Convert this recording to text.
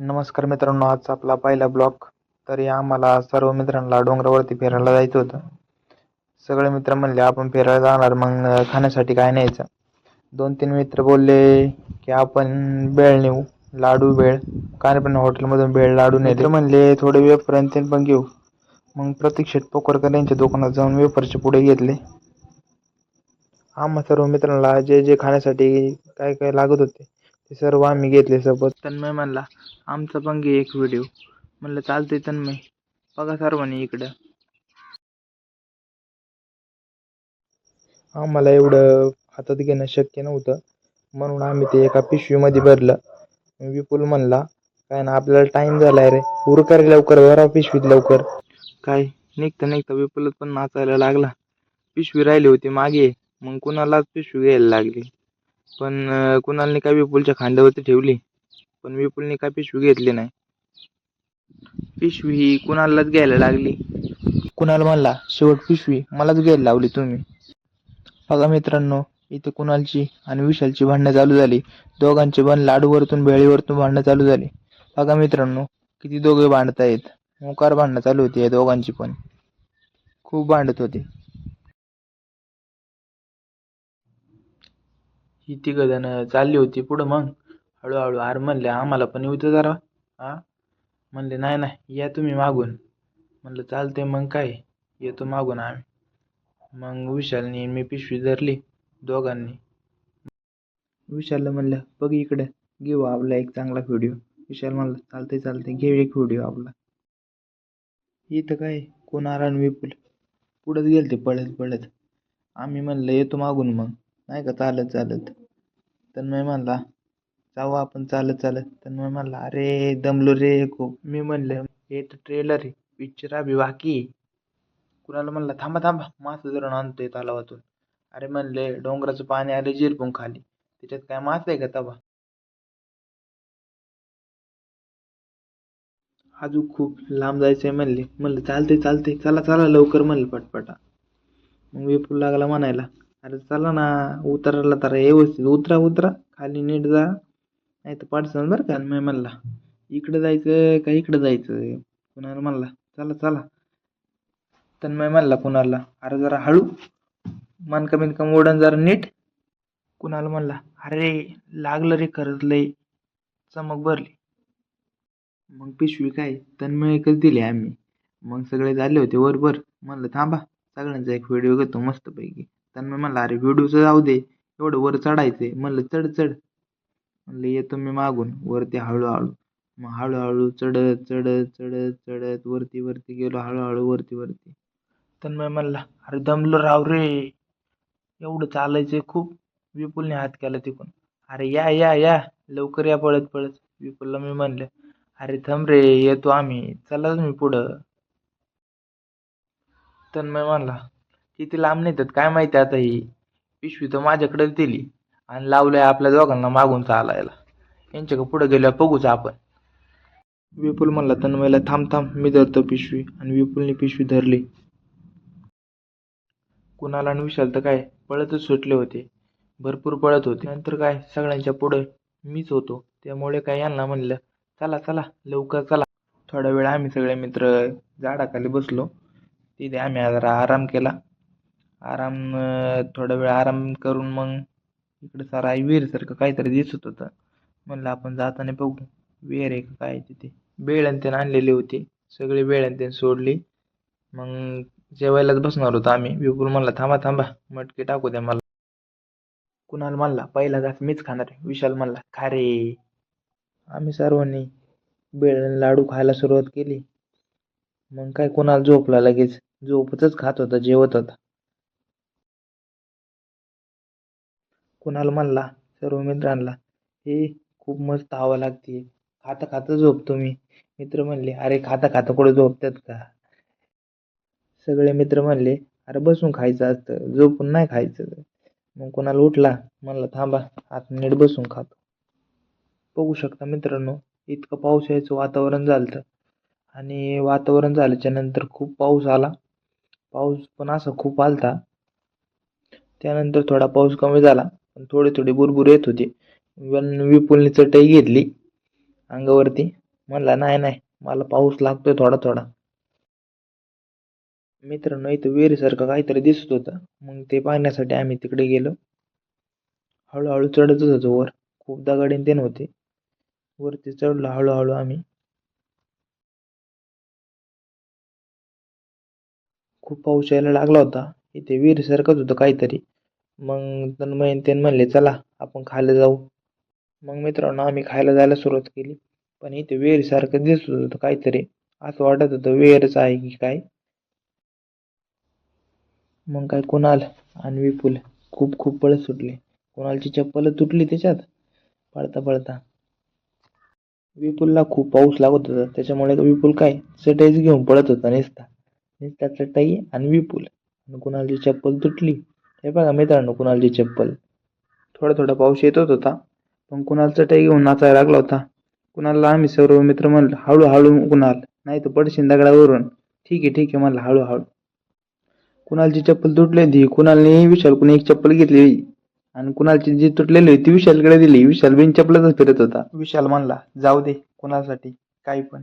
नमस्कार मित्रांनो आजचा आपला पहिला ब्लॉग तरी आम्हाला सर्व मित्रांना डोंगरावरती फिरायला जायचं होतं. सगळे मित्र म्हणले आपण फिरायला जाणार मग खाण्यासाठी काय न्यायचं? दोन तीन मित्र बोलले की आपण बेळ नेऊ लाडू बेळ. काय पण हॉटेलमधून बेळ लाडू नेते म्हणले थोडे वेपर्यंत पण घेऊ. मग प्रतीक्षेत पोकरकर यांच्या दुकानात जाऊन वेफरचे पुढे घेतले. आम्हा सर्व मित्रांना जे जे खाण्यासाठी काय काय लागत होते ते सर्व आम्ही घेतले सोबत. तन्मय म्हणला आमचा पण घे एक व्हिडिओ म्हणलं चालतंय तन्मय. बघा सर्वांनी इकडं. आम्हाला एवढं हातात घेणं शक्य नव्हतं. म्हणून आम्ही ते एका पिशवीमध्ये भरलं. विपुल म्हणला काय ना आपल्याला टाइम झालाय रे. उरकर लवकर भरा पिशवीत लवकर. काय? निघता निघता. विपुलच पण नाचायला लागला. पिशवी राहिली होती मागे. मग कुणालाच पिशवी घ्यायला लागली. पण कुणालने काय विपुलच्या खांद्यावरती ठेवली? पण विपुलने काय पिशवी घेतली नाही. पिशवी ही कुणालाच घ्यायला लागली. कुणाल म्हणला शेवट पिशवी मलाच घ्यायला लावली तुम्ही. बघा मित्रांनो इथे कुणालची आणि विशालची भांडणं चालू झाली. दोघांचे पण लाडूवरतून भेळीवरतून भांडणं चालू झाली. बघा मित्रांनो किती दोघे भांडतायत. मोकार भांडणं चालू होती या दोघांची पण. खूप भांडत होते. ही तिघ चालली होती पुढं मग. हळूहळू आर म्हणले आम्हाला पण येऊ दे जरा. हा म्हणले नाही नाही या तुम्ही मागून. म्हणलं चालते मग काय? येतो मागून आम्ही. मग विशालनी मी पिशवी धरली दोघांनी. विशालला म्हणलं बघ इकडे घेऊ आपला एक चांगला व्हिडिओ विशाल म्हणलं चालते चालते घेऊ एक व्हिडिओ आपला. इथं काय? कोण आरण विपुल? पुढंच गेलते पळत पळत. आम्ही म्हणलं येतो मागून मग. नाही का? चालत चालत. तन्मय म्हणला जाऊ आपण चालत चालत. तन्मय म्हणला अरे दमलो रे खूप. मी म्हणलं हे तर ट्रेलर आहे. पिक्चर अभि बाकी कुणाला म्हणला थांबा थांबा. मासे धरून आणतोय तलावातून. अरे म्हणले डोंगराचं पाणी आले जिरपून खाली. त्याच्यात काय मास आहे का तबा अजून खूप लांब जायचंय म्हणले. म्हणलं चालते चालते चला चला लवकर म्हणलं पटपटा. मग विपुल लागला म्हणायला अरे चला ना उतरायला तर व्यवस्थित. उतरा उतरा. खाली नीट जा. नाही तर पाठसन बरं का मी म्हणला इकडं जायचं का इकडं जायचं? कुणाला म्हणला चला चला. तन्मय म्हणला कुणाला अरे जरा हळू. मन कमीत कमी ओढण जरा नीट. कुणाला म्हणला अरे लागलं रे खरंच लय. चमक भरली. मग पिशवी काय? तन्मय एकच दिली आम्ही. मग सगळे झाले होते वरभर म्हणलं थांबा. सगळ्यांचा एक व्हिडिओ घेतो मस्तपैकी. तन्मय म्हणला अरे व्हिडिओचं जाऊ दे एवढं वर चढायचंय. म्हणलं चढ चढ. म्हणलं येतो मी मागून वरती हळूहळू. मग हळूहळू चढत चढत चढत चढत वरती वरती गेलो हळूहळू वरती वरती. तन्मय म्हणला अरे दमलो राव रे. एवढं चालायचंय खूप. विपुलने हात केला तिकून. अरे या या या. लवकर या पळत पळत. विपुलला मी म्हणलं अरे थम रे येतो आम्ही. चला तुम्ही पुढं. तन्मय म्हणला किती लांब नेतात काय माहिती आता ही पिशवी तर माझ्याकडेच दिली. आणि लावलंय आपल्या दोघांना मागून चालायला. यांच्याकडे पुढे गेल्यावर बघूच आपण. विपुल म्हणला तन्मयला थांब थांब. मी धरतो पिशवी. आणि विपुलने पिशवी धरली. कुणाला आणि विशाल तर काय पळतच सुटले होते. भरपूर पळत होते. नंतर काय सगळ्यांच्या पुढे मीच होतो. त्यामुळे काय यांना म्हणलं चला चला लवकर चला. थोडा वेळ आम्ही सगळे मित्र झाडाखाली बसलो. तिथे आम्ही जरा आराम केला. आराम थोडा वेळ आराम करून मग इकडं सारा विहीरसारखं काहीतरी दिसत होतं. म्हणलं आपण जाताना बघू. विहीर आहे का काय तिथे? बेळण आणलेली होती. सगळी बेळण सोडली. मग जेवायलाच बसणार होतो आम्ही. विपुल म्हणला थांबा थांबा. मटके टाकू द्या मला. कुणाल म्हणला पहिला घास मीच खाणार आहे. विशाल म्हणला खा रे? आम्ही सर्वांनी बेळण लाडू खायला सुरुवात केली. मग काय कुणाला झोपला लगेच. झोपतच खात होता जेवत होता. कुणाला म्हणला? सर्व मित्रांना. हे खूप मस्त हवा लागते. खाता खाता झोपतो मी. मित्र म्हणले अरे खाता खाता कुठे झोपतात का? सगळे मित्र म्हणले अरे बसून खायचं असतं. झोपून नाही खायचं. मग कोणाला उठला? म्हणला थांबा आता नीट बसून खातो. बघू शकता मित्रांनो इतकं पाऊस यायचं वातावरण झालं आणि वातावरण झाल्याच्यानंतर खूप पाऊस आला. पाऊस पण असा खूप आलता. त्यानंतर थोडा पाऊस कमी झाला. पण थोडी थोडी बुरबुर येत होती. पण विपुलने चटई घेतली अंगावरती. म्हणला नाही नाही मला पाऊस लागतोय थोडा थोडा मित्रांनो इथं विहिरीसारखं काहीतरी दिसत होतं. मग ते पाहण्यासाठी आम्ही तिकडे गेलो. हळूहळू चढतच होतो वर. खूप दगाडीन ते नव्हते. वरती चढलो हळूहळू आम्ही. खूप पाऊस यायला लागला होता. इथे विहिरीसारखंच होतं काहीतरी. मग तन्मय त्यानं म्हणले चला आपण खायला जाऊ. मग मित्रांनो आम्ही खायला जायला सुरुवात केली. पण इथे विहिरीसारखं दिसत होतं काहीतरी. असं वाटत होतं विहीरच आहे की काय? मग काय कुणाल आणि विपुल खूप खूप पळत सुटले. कुणालची चप्पल तुटली त्याच्यात? पळता पळता. विपुलला खूप पाऊस लागत होता. त्याच्यामुळे विपुल काय? चटईच घेऊन पळत होता नेसता. नुसता चटई आणि विपुल. आणि कुणालची चप्पल तुटली? हे बघा मित्रांनो कुणालची चप्पल. थोडा थोडा पाऊस येतच होता पण कुणाल चटई घेऊन नाचायला लागला होता. कुणालला आम्ही सर्व मित्र म्हणलं हळूहळू कुणाल नाही तर पडशीन दगडावरून. ठीक आहे ठीक आहे म्हणलं हळूहळू. कुणालची चप्पल तुटली होती कुणालने कुणी एक चप्पल घेतली आणि कुणालची जी तुटलेली होती ती विशालकडे दिली. विशाल बिन चप्पलच फिरत होता. विशाल म्हणला जाऊ दे कुणासाठी काही पण.